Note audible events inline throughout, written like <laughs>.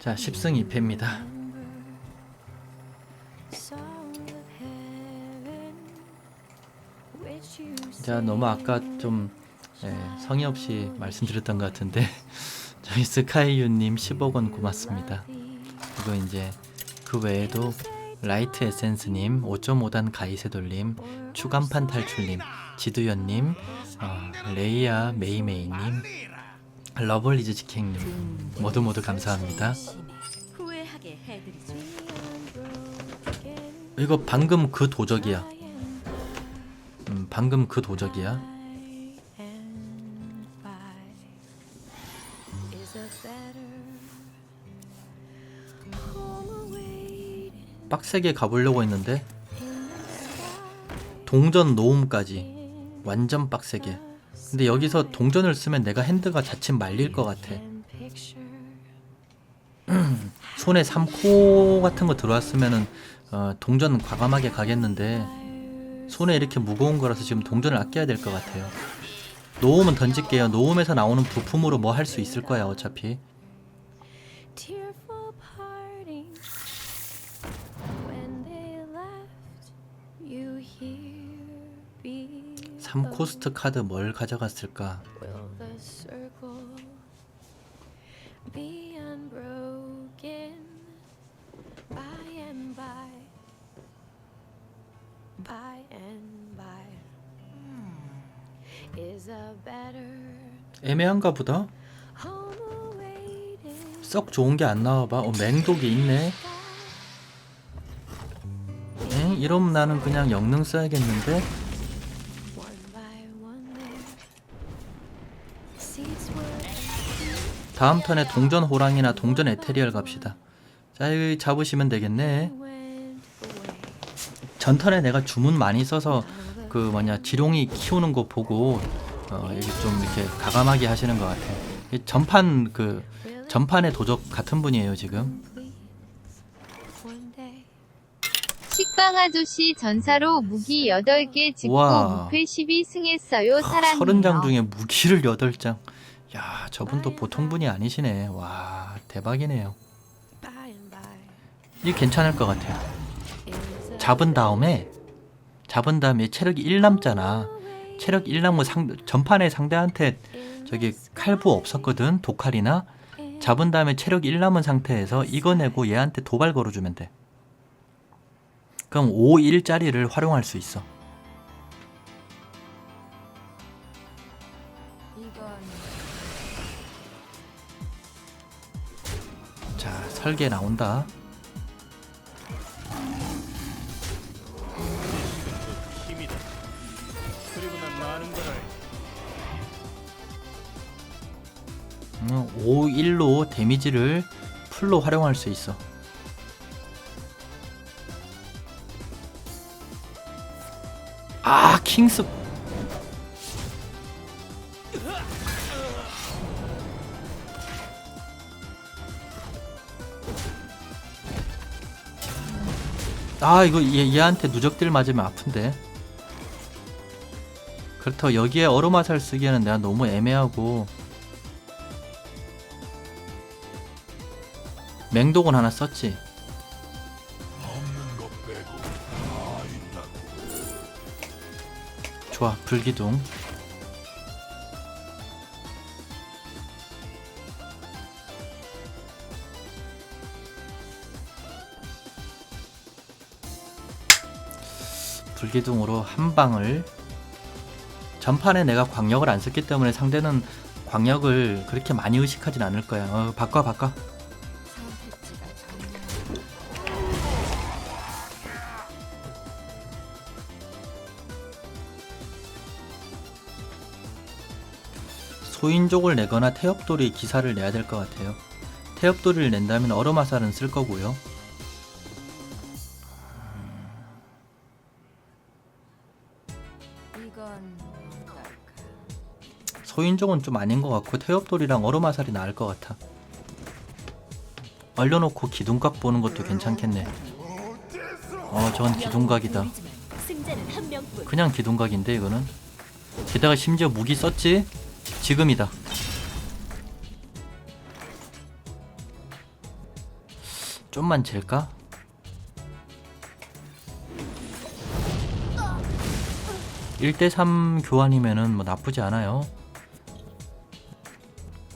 자 10승 2패입니다. 자 너무 아까 좀 예, 성의 없이 말씀드렸던 것 같은데 <laughs> 저희 스카이유님 10억 원 고맙습니다. 그리고 이제 그 외에도 라이트 에센스님 5.5단 가이세돌님 추간판 탈출님 지두연님 어, 레이아 메이메이님 러블리즈 지킹님. 모두 모두 감사합니다. 후회하게 해드리죠. 이거 방금 그 도적이야. 음, 방금 그 도적이야. 빡세게 가보려고 했는데 동전 놓음까지 완전 빡세게 근데 여기서 동전을 쓰면 내가 핸드가 자칫 말릴 것 같아. <clears throat> 손에 3코 같은 거 들어왔으면은 어, 동전 과감하게 가겠는데 손에 이렇게 무거운 거라서 지금 동전을 아껴야 될 것 같아요. 놓음은 던질게요. 놓음에서 나오는 부품으로 뭐 할 수 있을 거야 어차피 3코스트 카드 뭘 가져갔을까 Will the circle be unbroken by and by? By and by is a better 애매한가 보다. 썩 좋은 게 안 나와봐 어 맹독이 있네 엥? 이러면 나는 그냥 영능 써야겠는데 다음 턴에 동전 호랑이나 동전 에테리얼 갑시다 자 여기 잡으시면 되겠네. 전턴에 내가 주문 많이 써서 그 뭐냐 지룡이 키우는 거 보고 어 이게 좀 이렇게 가감하게 하시는 것 같아요 이 전판 그 전판의 도적 같은 분이에요 지금 식빵 아저씨 전사로 무기 8개 짚고 우와. 무패 12승했어요. 사랑해요. 서른 장 중에 무기를 여덟 장 야, 저분도 보통 분이 아니시네. 와, 대박이네요. by and by 이 괜찮을 것 같아요. 잡은 다음에 잡은 다음에 체력이 1 남잖아. 체력 1 남은 상 전판에 상대한테 저기 칼부 없었거든. 독칼이나 잡은 다음에 체력 1 남은 상태에서 이거 내고 얘한테 도발 걸어주면 돼. 그럼 5, 1짜리를 활용할 수 있어. 설계 나온다. 힘이다. 그리고 난 많은 걸 알지. 음, 5, 1로 데미지를 풀로 활용할 수 있어. 아, 킹스. 아, 이거 얘, 얘한테 누적들 맞으면 아픈데. 그렇다 여기에 얼음화살 쓰기에는 내가 너무 애매하고 맹독은 하나 썼지. 좋아, 불기둥. 불기둥으로 한 방을 전판에 내가 광역을 안 썼기 때문에 상대는 광역을 그렇게 많이 의식하진 않을 거야. 어, 바꿔 바꿔. 소인족을 내거나 태엽돌이 기사를 내야 될 것 같아요. 태엽돌이를 낸다면 얼음화살은 쓸 거고요. 소인족은 좀 아닌 것 같고 태엽돌이랑 얼음화살이 나을 것 같아. 얼려놓고 기둥각 보는 것도 괜찮겠네. 어, 저건 기둥각이다. 그냥 기둥각인데 이거는. 게다가 심지어 무기 썼지? 지금이다. 좀만 잴까? 일대3 교환이면은 뭐 나쁘지 않아요.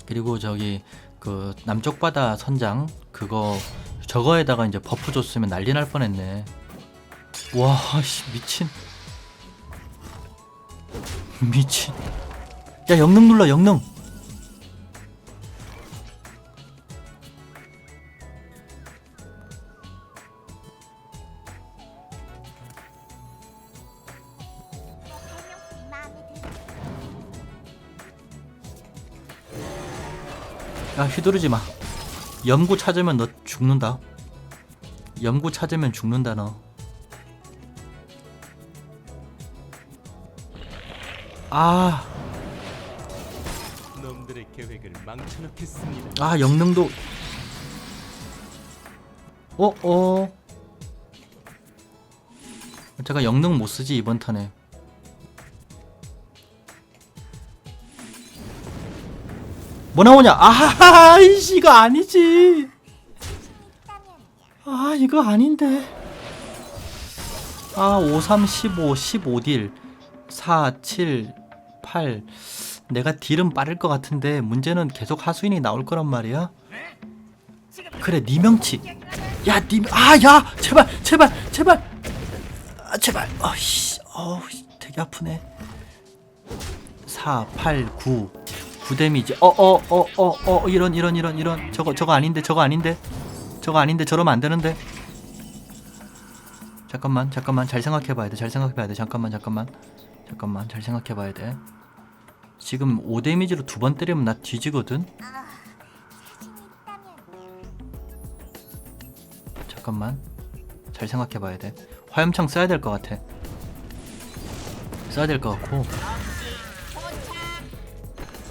그리고 저기 그 남쪽 바다 선장 그거 저거에다가 이제 버프 줬으면 난리 날 뻔했네. 와, 씨 미친. 미친. 야, 영능 눌러, 영능. 야, 휘두르지 마. 염구 찾으면 너 죽는다. 염구 찾으면 죽는다 너. 아, 놈들의 계획을 망쳐놓겠습니다. 아 영능도. 어, 어. 제가 영능 못 쓰지 이번 턴에. 뭐 나오냐? 아하하, 이씨 이거 아니지. 아 이거 아닌데. 아 5, 3, 15, 15딜 4, 7, 8 내가 딜은 빠를 것 같은데 문제는 계속 하수인이 나올 거란 말이야. 그래 네 명치 야 니 아 야 제발 제발 제발. 아 제발. 어씨 어우 되게 아프네. 4, 8, 9 9 데미지. 어어 어 이런 이런 이런 이런. 저거 저거 아닌데 저거 아닌데. 저거 아닌데 저러면 안 되는데. 잠깐만 잠깐만. 잘 생각해봐야 돼잘 생각해봐야 돼. 잠깐만 잠깐만. 잠깐만 잘 생각해봐야 돼. 지금 5 데미지로 두 번 때리면 나 뒤지거든? 잠깐만. 잘 생각해봐야 돼. 화염창 써야 될 것 같아. 써야 될 것 같고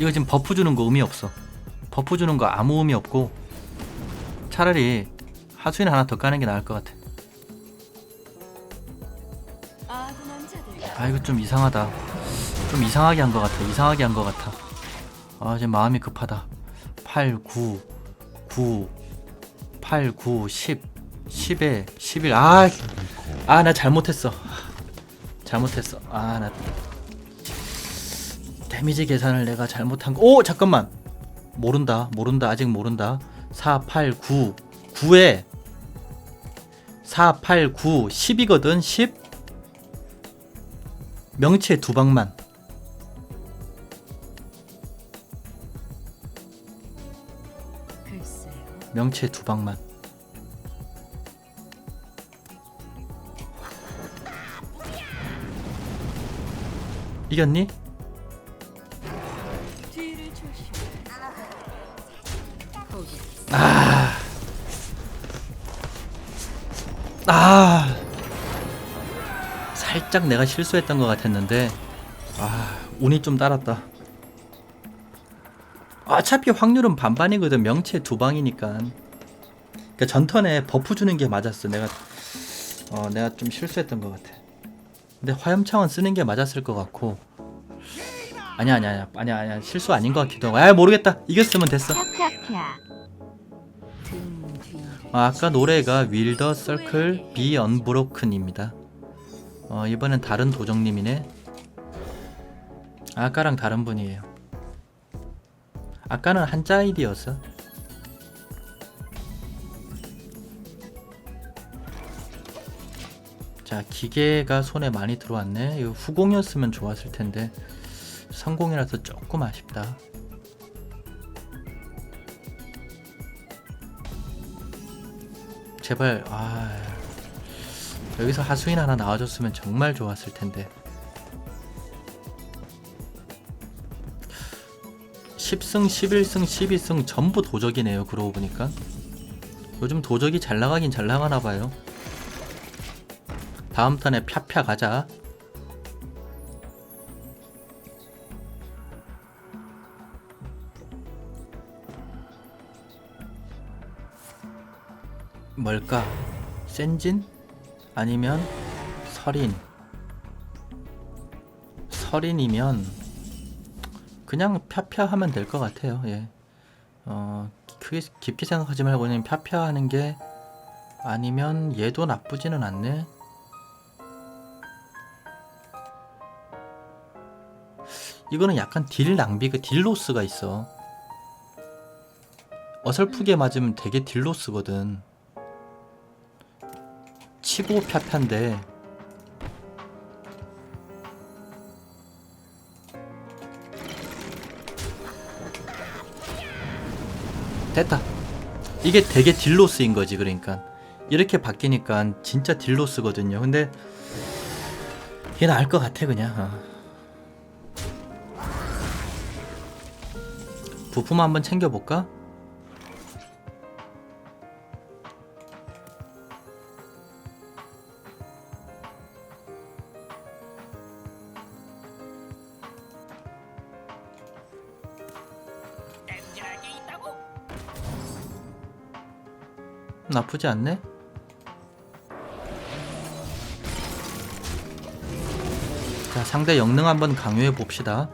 이거 지금 버프 주는 거 의미 없어. 버프 주는 거 아무 의미 없고 차라리 하수인 하나 더 까는 게 나을 것 같아. 아 이거 좀 이상하다. 좀 이상하게 한 것 같아. 이상하게 한 것 같아. 아 지금 마음이 급하다. 8 9 9 8 9 10 10에 11 아아 나 잘못했어. 잘못했어. 아나 데미지 계산을 내가 잘못한 거 오 잠깐만 모른다 모른다 아직 모른다 4 8 9 9에 4 8 9 10이거든 10 명치에 두 방만. 명치에 두 방만. 이겼니? 거기 아 살짝 내가 실수했던 것 같았는데 아 운이 좀 따랐다. 어차피 확률은 반반이거든 명치에 두 방이니까. 그러니까 전턴에 버프 주는 게 맞았어. 내가 어 내가 좀 실수했던 것 같아. 근데 화염창은 쓰는 게 맞았을 것 같고. 아니야 아니야 아니야 아니야 아니야 실수 아닌 것 같기도 하고. 아 모르겠다. 이겼으면 됐어. 아, 아까 노래가 윌더 서클 비 언브로큰입니다. 어, 이번엔 다른 도정님이네. 아까랑 다른 분이에요. 아까는 한자 아이디였어. 자, 기계가 손에 많이 들어왔네. 이거 후공이었으면 좋았을 텐데 성공이라서 조금 아쉽다. 제발 아 여기서 하수인 하나 나와줬으면 정말 좋았을 텐데. 10승, 11승, 12승 전부 도적이네요 그러고 보니까. 요즘 도적이 잘 나가긴 잘 나가나 봐요. 다음 턴에 펴펴 가자 뭘까? 센진? 아니면 설인? 설인이면 그냥 펴펴 하면 될 것 같아요. 예. 어, 크게 깊게 생각하지 말고 그냥 펴펴 하는 게 아니면 얘도 나쁘지는 않네. 이거는 약간 딜 낭비가 딜 로스가 있어. 어설프게 맞으면 되게 딜 로스거든. 치고 펴편데 됐다. 이게 되게 딜로스인 거지 그러니까 이렇게 바뀌니까 진짜 딜로스거든요. 근데 얘 나을 것 같아 그냥. 어. 부품 한번 챙겨볼까? 나쁘지 않네. 자, 상대 영능 한번 강요해 봅시다.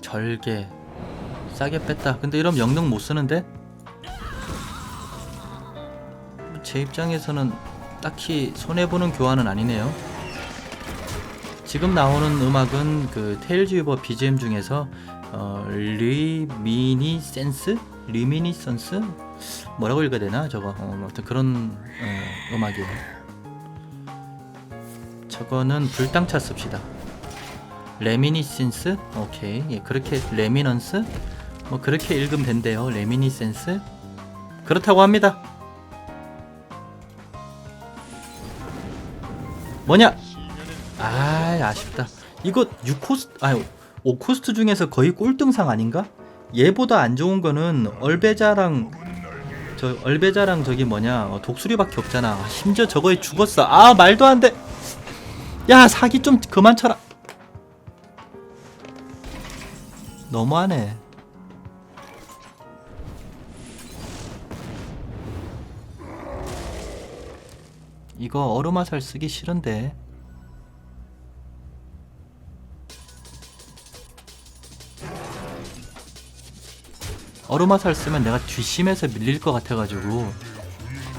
절개 싸게 뺐다. 근데 이러면 영능 못 쓰는데? 제 입장에서는 딱히 손해 보는 교환은 아니네요. 지금 나오는 음악은 그 테일즈 유버 BGM 중에서 어, 리미니센스? 리미니선스? 뭐라고 읽어야 되나 저거 어, 아무튼 그런 어, 음악이에요 저거는 불당차 씁시다 레미니센스? 오케이 예, 그렇게 레미넌스? 뭐 그렇게 읽으면 된대요 레미니센스? 그렇다고 합니다 뭐냐 아 아쉽다. 이거 6코스트 아니 5코스트 중에서 거의 꼴등상 아닌가? 얘보다 안 좋은 거는 얼베자랑 저 얼베자랑 저기 뭐냐 어, 독수리밖에 없잖아. 아, 심지어 저거에 죽었어. 아 말도 안 돼. 야 사기 좀 그만 쳐라. 너무하네. 이거 얼음화살 쓰기 싫은데 얼음화살 쓰면 내가 뒷심에서 밀릴 것 같아가지고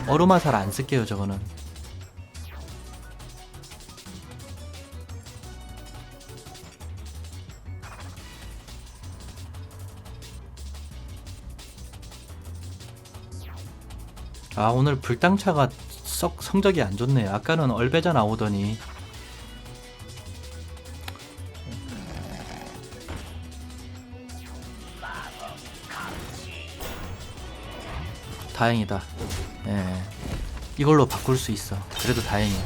얼음화살 안 쓸게요 저거는. 아 오늘 불당차가 썩 성적이 안 좋네. 아까는 얼베자 나오더니 다행이다. 예. 이걸로 바꿀 수 있어. 그래도 다행이야.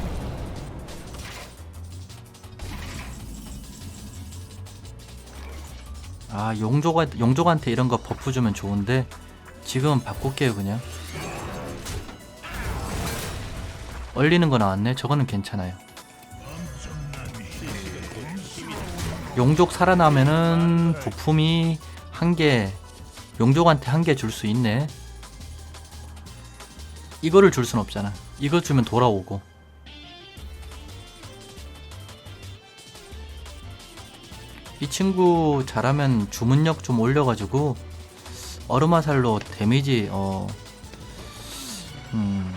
아, 용조가, 용족한테 이런 거 버프 주면 좋은데, 지금은 바꿀게요, 그냥. 얼리는 거 나왔네? 저거는 괜찮아요. 용족 살아나면은 부품이 한 개, 용족한테 한 개 줄 수 있네. 이거를 줄 순 없잖아. 이거 주면 돌아오고. 이 친구 잘하면 주문력 좀 올려가지고 얼음화살로 데미지 어 음.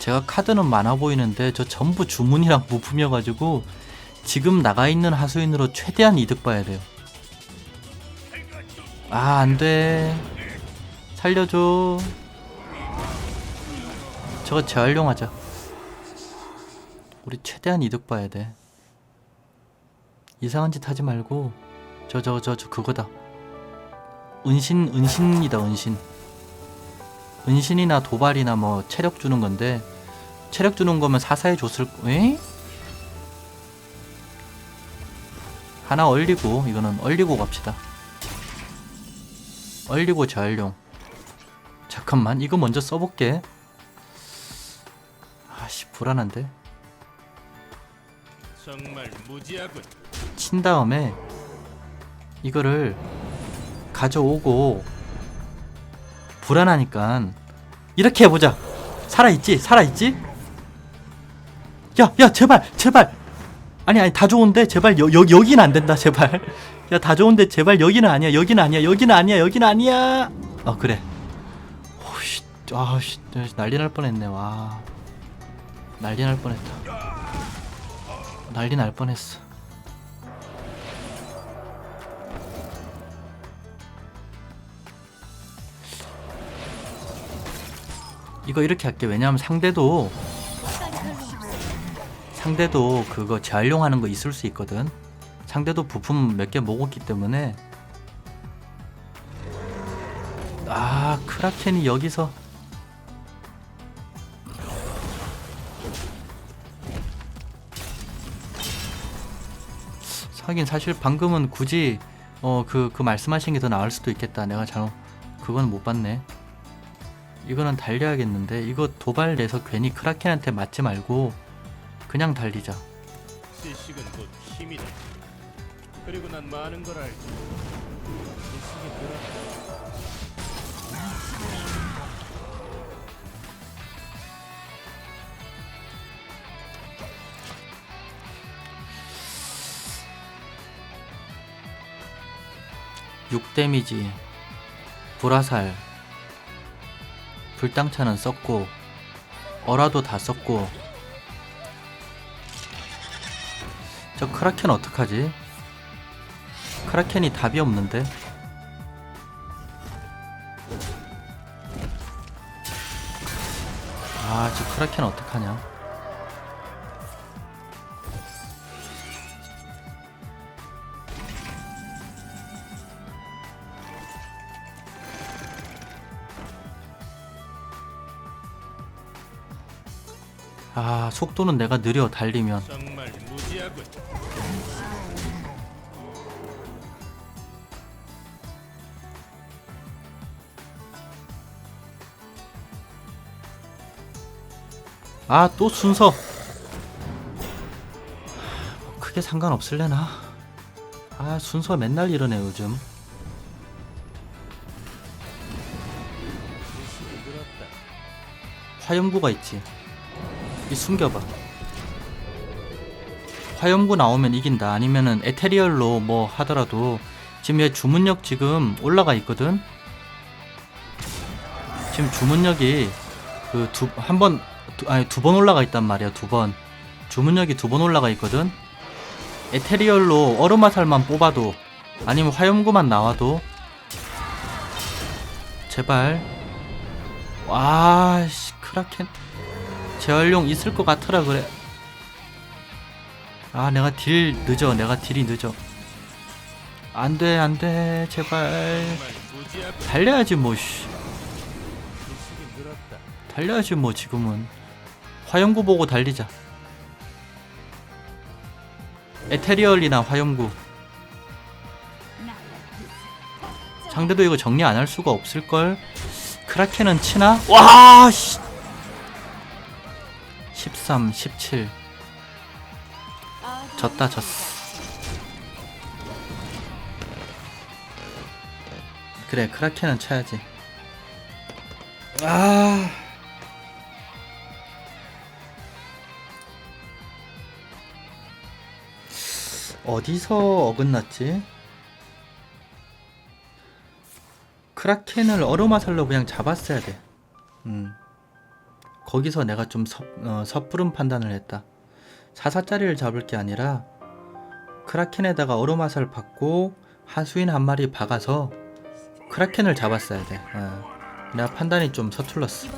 제가 카드는 많아 보이는데 저 전부 주문이랑 <laughs> 부품이어가지고 지금 나가 있는 하수인으로 최대한 이득 봐야 돼요. 아, 안 돼. 살려줘. 저거 재활용하자. 우리 최대한 이득 봐야 돼. 이상한 짓 하지 말고 저 저 저 저 그거다. 은신 은신이다 은신. 은신이나 도발이나 뭐 체력 주는 건데 체력 주는 거면 사사해 줬을 에? 하나 얼리고 이거는 얼리고 갑시다. 얼리고 재활용. 잠깐만 이거 먼저 써볼게. 아씨 불안한데. 정말 무지하군. 친 다음에 이거를 가져오고 불안하니까 이렇게 해보자 살아있지 살아있지 야야 제발 제발 아니 아니 다 좋은데 제발 여, 여, 여기는 안 된다 제발. 야 다 좋은데 제발 여기는 아니야 여기는 아니야 여기는 아니야 여기는 아니야. 어 그래. 오씨 아씨 난리 날 뻔했네 와. 난리 날 뻔했다. 난리 날 뻔했어. 이거 이렇게 할게. 왜냐면 상대도 상대도 그거 재활용하는 거 있을 수 있거든. 상대도 부품 몇 개 먹었기 때문에. 아 크라켄이 여기서. 하긴 사실 방금은 굳이 어그그 말씀하신 게 더 나을 수도 있겠다. 내가 잘못 그건 못 봤네. 이거는 달려야겠는데. 이거 도발 내서 괜히 크라켄한테 맞지 말고 그냥 달리자 지식은 곧 힘이다. 그리고 난 많은 걸 알지. 지식이 늘었다. 육 데미지 불화살 불당차는 썼고 어라도 다 썼고 저 크라켄 어떡하지? 크라켄이 답이 없는데. 아 저 크라켄 어떡하냐? 아 속도는 내가 느려 달리면 아 또 순서. 뭐 크게 상관없을래나? 아 순서 맨날 이러네 요즘. 화염구가 있지. 이 숨겨봐. 화염구 나오면 이긴다. 아니면은 에테리얼로 뭐 하더라도 지금 얘 주문력 지금 올라가 있거든? 지금 주문력이 그 두 한번 아니 두 번 올라가 있단 말이야 두 번. 주문력이 두 번 올라가 있거든? 에테리얼로 얼음화살만 뽑아도 아니면 화염구만 나와도. 제발. 와씨 크라켄. 재활용 있을 것 같더라 그래. 아 내가 딜 늦어. 내가 딜이 늦어. 안돼 안돼. 제발. 달려야지 늘었다. 달려야지 뭐 지금은 화염구 보고 달리자. 에테리얼이나 화염구. 상대도 이거 정리 안 할 수가 없을걸? 크라켄은 치나? 와 씨. 13, 17 아군은 졌다 졌어. 그래 크라켄은 쳐야지. 아 어디서 어긋났지? 크라켄을 얼음화살로 그냥 잡았어야 돼. 음. 거기서 내가 좀 섣, 어, 섣부른 판단을 했다. 사사짜리를 잡을 게 아니라 크라켄에다가 얼음화살 받고 하수인 한 마리 박아서 크라켄을 잡았어야 돼. 어. 내가 판단이 좀 서툴렀어.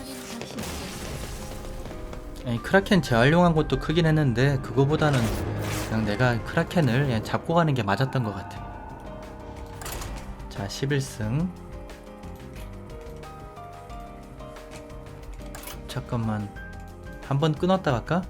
아니, 크라켄 재활용한 것도 크긴 했는데 그거보다는 그냥 내가 크라켄을 그냥 잡고 가는 게 맞았던 것 같아. 자, 11승. 잠깐만. 한 번 끊었다 갈까?